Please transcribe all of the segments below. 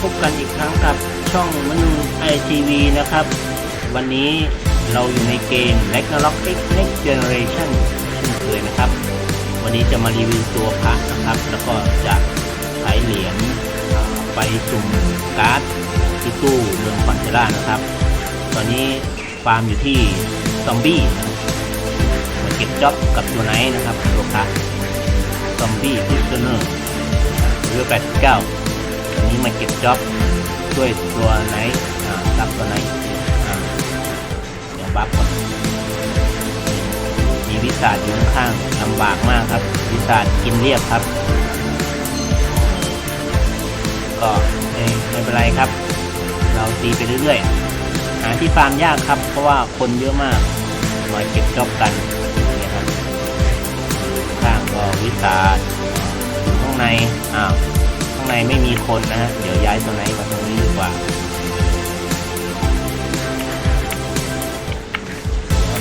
พบกันอีกครั้งกับช่องมนูไอทีวีนะครับ วันนี้เราอยู่ในเกม r a g n a r o k Next Generation เช่นเคยนะครับ วันนี้จะมารีวิวตัวพระนะครับ แล้วก็จะใช้เหรียญไปสุ่มการ์ดที่ตู้เมืองคอนเทล่านะครับ ตอนนี้ฟาร์มอยู่ที่ซอมบี้มาเก็บจ็อบกับตัวไนท์นะครับตัวพระซอมบี้พิสเนอร์เรือ89 นนี้มาเก็บจ็อบด้วยตัวไหนรับตัวไหนเดี๋ยวบัฟก่อนมีวิสาดอยู่ข้างลำบากมากครับ วิสาดกินเรียบครับ ก็ไม่เป็นไรครับ เราตีไปเรื่อยๆ หาที่ฟาร์มยากครับ เพราะว่าคนเยอะมากมาเก็บจ็อบกันนี่ครับข้างก็วิสาดข้างในอ้าวางในไม่มีคนนะฮะ เดี๋ยวย้ายตัวไหนมาตรงนี้ดีกว่า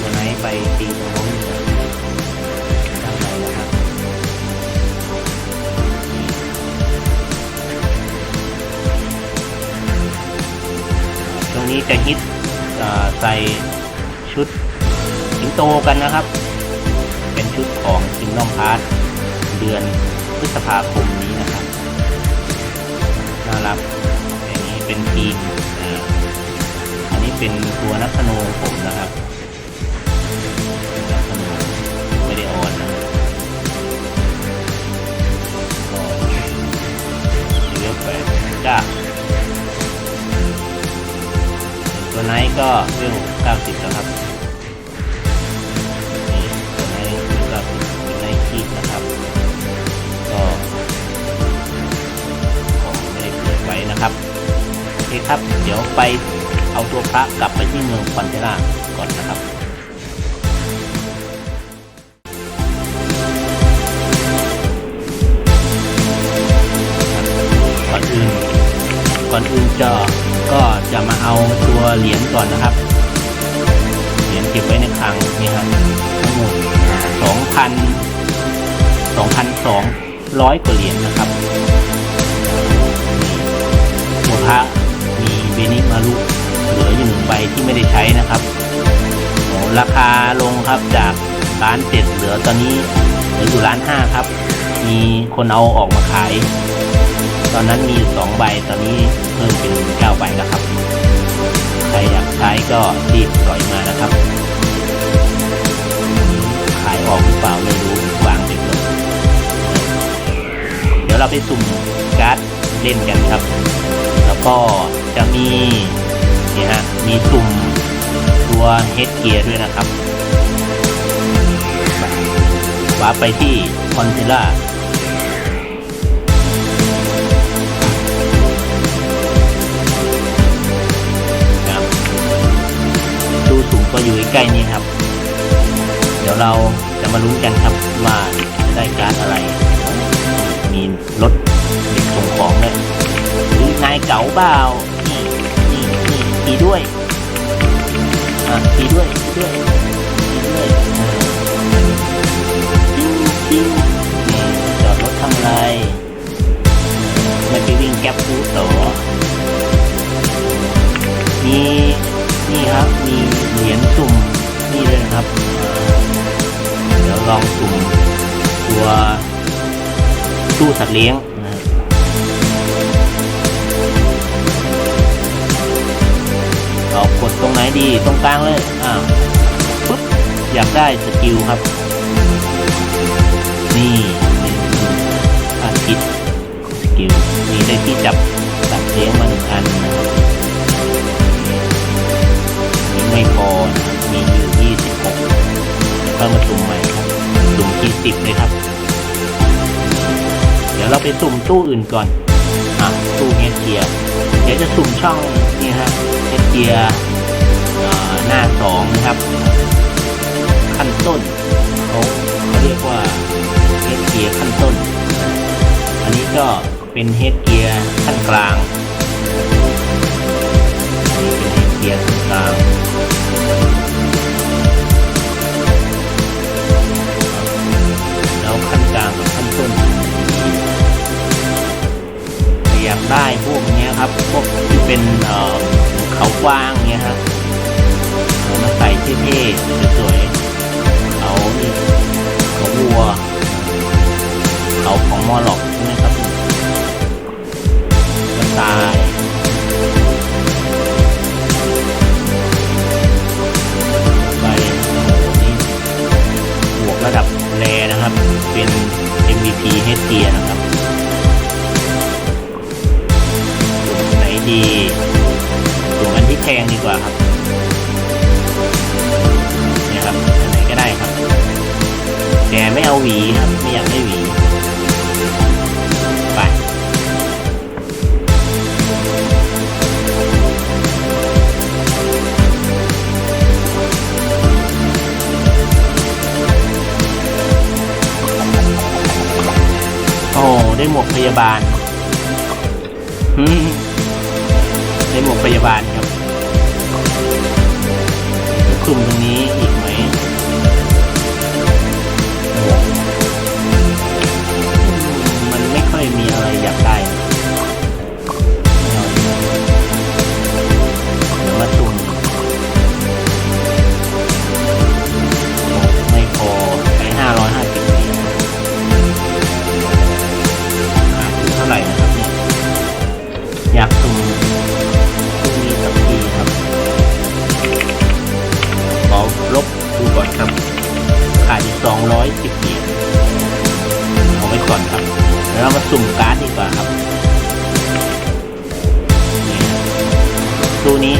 ตัวไหนไปตีตรงโน้นข้านในนะครับช่วงนี้จะฮิตใส่ชุดสิงโตกันนะครับ เป็นชุดของคิงน้องพาร์ทเดือนพฤษภาคม รับน่ารักอันนี้เป็นทีมอันนี้เป็นตัวนักธนูผมนะครับนักธนูไม่ได้ออนนะครับก็เลือกไปจ้าตัวไนท์ก็เรื่อง90แล้วครับ คครับ เดี๋ยวไปเอาตัวพระกลับไปที่เมืองคอนเทล่าก่อนนะครับก่อนอื่นก่อนอื่นจะก็จะมาเอาตัวเหรียญก่อนนะครับเหรียญเก็บไว้ในคลังนี่ครับทั้งหมดสองพันสองพันสองร้อยกว่าเหรียญนะครับตัวพระ มีเบนิมารุเหลืออยู่หนึ่งใบที่ไม่ได้ใช้นะครับโอ้ราคาลงครับจากร้านเจ็ดเหลือตอนนี้เหลืออยู่ร้านห้าครับ มีคนเอาออกมาขาย ตอนนั้นมีอยู่สองใบตอนนี้เพิ่มเป็นเก้าใบแล้วครับ ใครอยากใช้ก็รีบปล่อยมานะครับ ขายออกหรือเปล่าไม่รู้วางไปก่อนเดี๋ยวเราไปสุ่มการ์ดเล่นกันครับ ก็จะมีนี่ฮะมีสุ่มตัวเฮดเกียร์ด้วยนะครับว้าร์ปไปที่คอนเทล่าครับตู้สุ่มก็อยู่ใกล้นี่ครับ เดี๋ยวเราจะมาลุ้นกันครับว่าจะได้การ์ดอะไร มีรถเด็กส่งของด้วยายเก๋าเปล่านี่นี่นี่ขี่ด้วยอะขี่ด้วยขี่ด้วยขี่ด้วยเออจิ้งจิ้งนี่จอดรถทำไรไม่ไปวิ่งแก๊ปฟูต่อมีนี่ครับมีเหรียญสุ่มนี่เลยนะครับเดี๋ยวลองสุ่มตัวตู้สัตว์เลี้ยง ดีตรงกลางเลยอ่าปุ๊บอยากได้สกิลครับ นี่นี่อาทิตย์สกิลมีได้ที่จับสัตว์เลี้ยงมาหนึ่งอันนะครับนี่ไม่พอมีอยู่ยี่สิบหกเพิ่มมาสุ่มใหม่ครับสุ่มที่สิบเลยครับ เดี๋ยวเราไปสุ่มตู้อื่นก่อนอะตู้เฮดเกียร์เดี๋ยวจะสุ่มช่องนี่ฮะเฮดเกียร์ หน้าสองนะครับ ขั้นต้นเขาเขาเรียกว่าเฮดเกียร์ขั้นต้น อันนี้ก็เป็นเฮดเกียร์ขั้นกลาง มวกพยาบาลอืมได้หมวกพยาบาลครับคลุมตรงนี้อีก ตู้นี้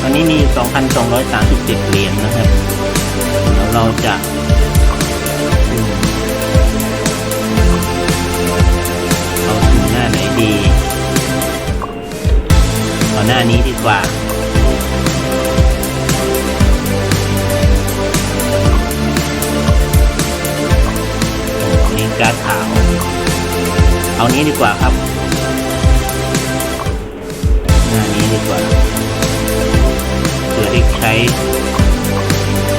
ตอนนี้มีสองพันสองร้อยสามสิบเจ็ดเหรียญนะครับแล้วเราจะเอาสุ่มหน้าไหนดีเอาหน้านี้ดีกว่าโอ้นี่การดขาว เอานี้ดีกว่าครับ น้านี้ดีกว่าเผื่อได้ใช้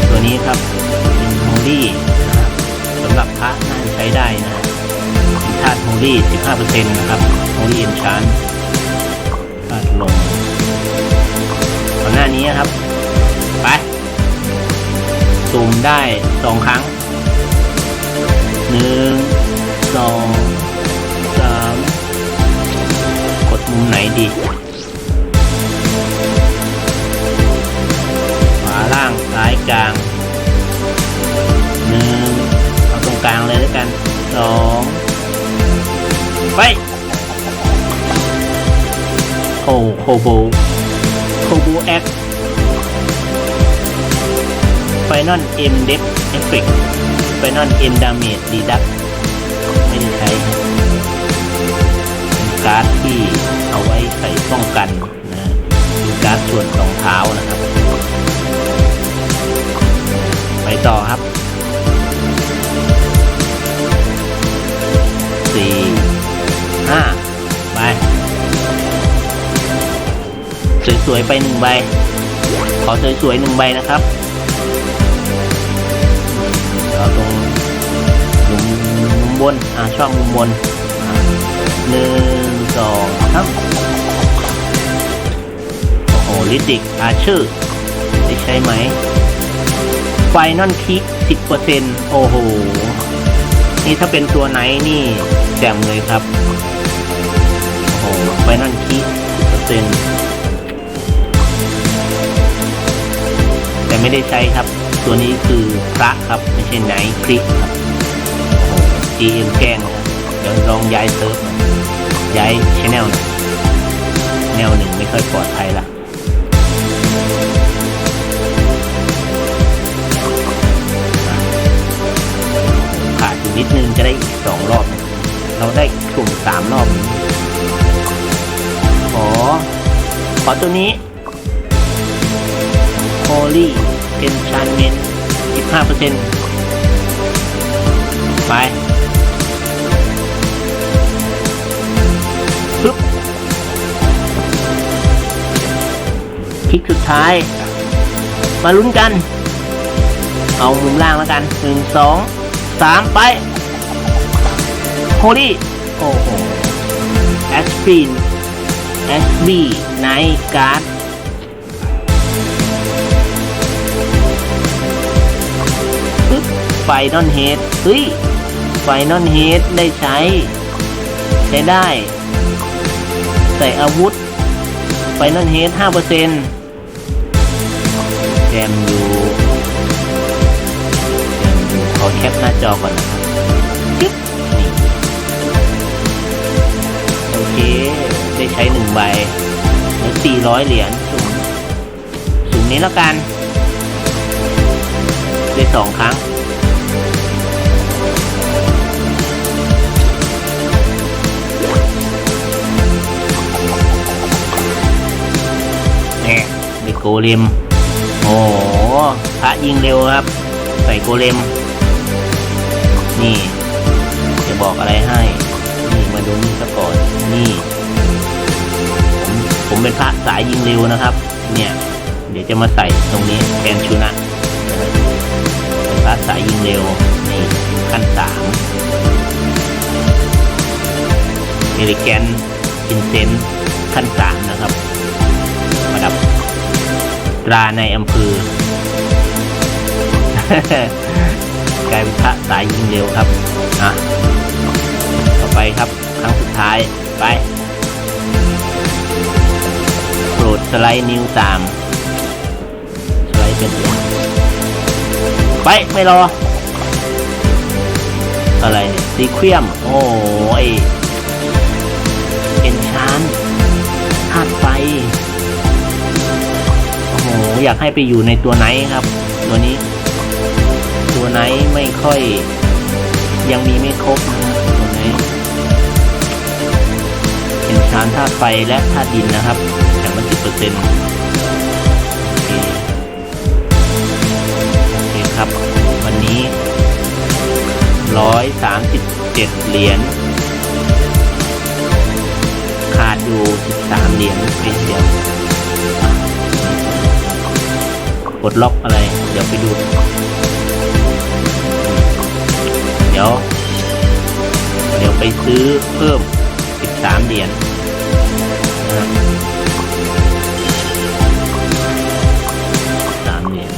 ตัวนี้ครับเป็นโมลี่นะครับสำหรับพระน่าจะใช้ได้นะธาตุโฮลี่ 15%นะครับโฮลี่เอนชานธาตุลมก่อนหน้านี้ครับ ไปซูมได้สองครั้งหนึ่งสอง ไฟนอลเอ็มเดฟเอฟเฟกไฟนอลเอ็มดาเมจดีดักไม่ได้ใช้ครับเป็นการ์ดที่เอาไว้ใส่ป้องกันนะการ์ดส่วนรองเท้านะครับ ไปต่อครับสี่ห้าไปสวยๆไปหนึ่งใบขอสวยๆหนึ่งใบนะครับ เอาตรงมุมมุมบนอ่าช่องมุมบนหนึ่งสองสามโอ้โหลิติกอาชื่อได้ใช่ไหมไฟนอลคิกสิบเปอร์เซ็นโอ้โห นี่ถ้าเป็นตัวไหนนี่แจ่มเลยครับ โอ้โหไฟนั่นคีเปอร์เซ็นแต่ไม่ได้ใช้ครับ ตัวนี้คือพระครับ ไม่ใช่ไหนคลิกครับโอ้โห GM แกล้งนะครับเดี๋ยวลองย้ายเซิร์ฟย้ายชแนลหน่อยแนวหนึ่งไม่ค่อยปลอดภัยละขาดอยู่นิดนึงจะได้อีกสองรอบ เราได้กลุ่มสามรอบนี้ขอขอตัวนี้ Holy Enchantment 15%ไปปึ๊บคลิกสุดท้าย มาลุ้นกัน เอามุมล่างแล้วกันหนึ่งสองสามไปโฮลี่โอ้โหแอสปินแอสบีไนการ์ด ไฟนอลเฮดเฮ้ย ไฟนอลเฮดได้ใช้ ใช้ได้ ใส่อาวุธ ไฟนอลเฮดห้าเปอร์เซ็นต์แจมอยู่แจมอยู่ขอแคปหน้าจอก่อนนะครับจิ๊บนี่โอเค ได้ใช้หนึ่งใบเหลือสี่ร้อยเหรียญสุ่มสุ่มนี้แล้วกันได้สองครั้ง เลม โอ้พระยิงเร็วครับ ใส่โกเลม นี่ จะบอกอะไรให้ นี่มาดูนี่ซะก่อน นี่ผมผมเป็นพระสายยิงเร็วนะครับ เนี่ย เดี๋ยวจะมาใส่ตรงนี้แทนชูนะเป็นพระสายยิงเร็ว นี่ขั้นสามเอริแกนอินเซนขั้นสามนะครับ ตราในอำเภอกลายเป็นพระสายยิงเร็วครับอะต่อไปครับครั้งสุดท้ายไปโปรดสไลด์นิ้วตามสไลด์เป็นเหรียไปไม่รอ อะไรซีเคียม โอ้ยเอ็นชาน โอ้โหอยากให้ไปอยู่ในตัวไหนครับ ตัวนี้ ตัวไหนไม่ค่อยยังมีไม่ครบนะตัวไหนเป็นชานธาตุไฟและธาตุดินนะครับอย่างละสิบเปอร์เซ็นต์โอเคครับ วันนี้ร้อยสามสิบเจ็ดเหรียญขาดอยู่สิบสามเหรียญไปเดีย วกดล็อกอะไร เดี๋ยวไปดู เดี๋ยว เดี๋ยวไปซื้อเพิ่ม 13 เหรียญนะครับสามเหรียญ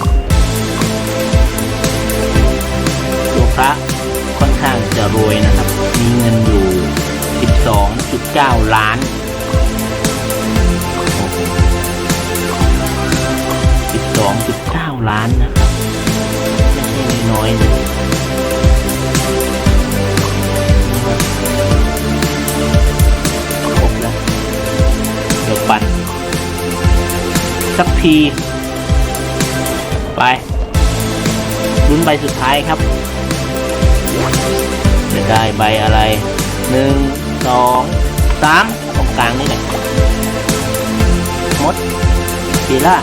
ตัวพระค่อนข้างจะรวยนะครับ มีเงินอยู่ 12.9 ล้าน ล้านนะครับไม่ใช่น้อยๆเลยครบแล้วเดี๋ยวปั่นสักที ไปลุ้นใบสุดท้ายครับ จะได้ใบอะไรหนึ่งสองสามตรงกลางนี่แหละมดพีล่า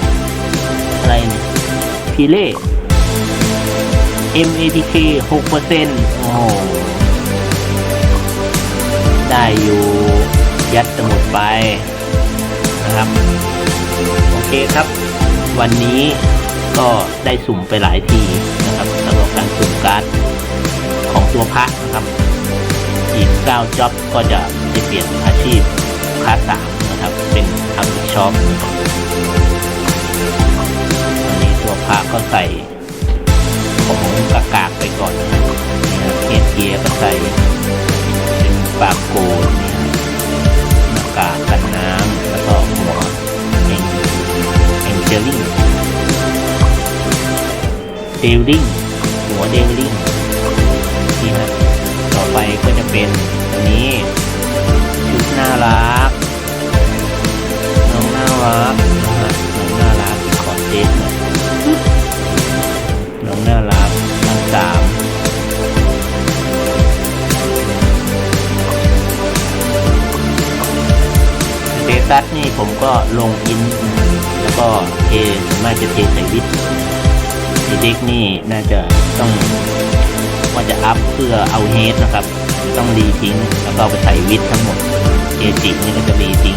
อะไรเนี่ย พีเล่ MATK 6%โอ้โหได้อยู่ยัดสมุดไปนะครับ โอเคครับ วันนี้ก็ได้สุ่มไปหลายทีนะครับสำหรับการสุ่มการ์ดของตัวพระนะครับ อีก9จ็อบก็จะได้เปลี่ยนอาชีพคลาสสามนะครับ เป็นทำอีกช็อป พระก็ใส่ของกากากไปก่อนนะครับนี่นะเกียร์เกียร์ก็ใส่เป็นปากโกนเนี่ยหน้ากากกันน้ำแล้วก็หัวเองเองเจลลิงเดลลิงหัวเดลลิงนี่ฮะต่อไปก็จะเป็นอันนี้ชุดน่ารักน้องน่ารักนะฮะน้องน่ารักขอเทสห น่อยน้องน่ารักทั้งสามเตตัสนี่ผมก็ลงอิน แล้วก็เทส่วนมากจะเทใส่วิทเด็กนี่น่าจะต้องว่าจะอัพเพื่อเอาเฮดนะครับ ต้องรีทิ้ง แล้วก็ไปใส่วิททั้งหมดเอจินี่ก็จะรีทิ้ง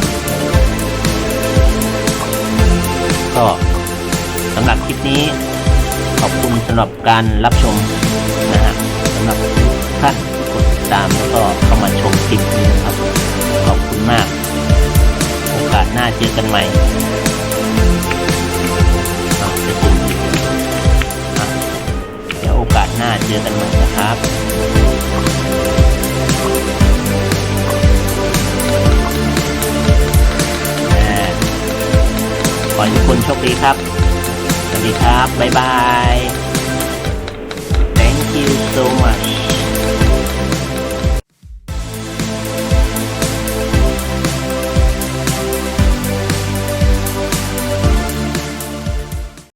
ก็สำหรับคลิปนี้ ขอบคุณสำหรับการรับชมนะฮะสำหรับท่านกดติดตามแล้วก็เข้ามาชมคลิปนี้นะครับ ขอบคุณมาก โอกาสหน้าเจอกันใหม่เดี๋ยวโอกาสหน้าเจอกันใหม่นะครับขอให้ทุกคนโชคดีครับ สวัสดีครับ บ๊ายบาย thank you so much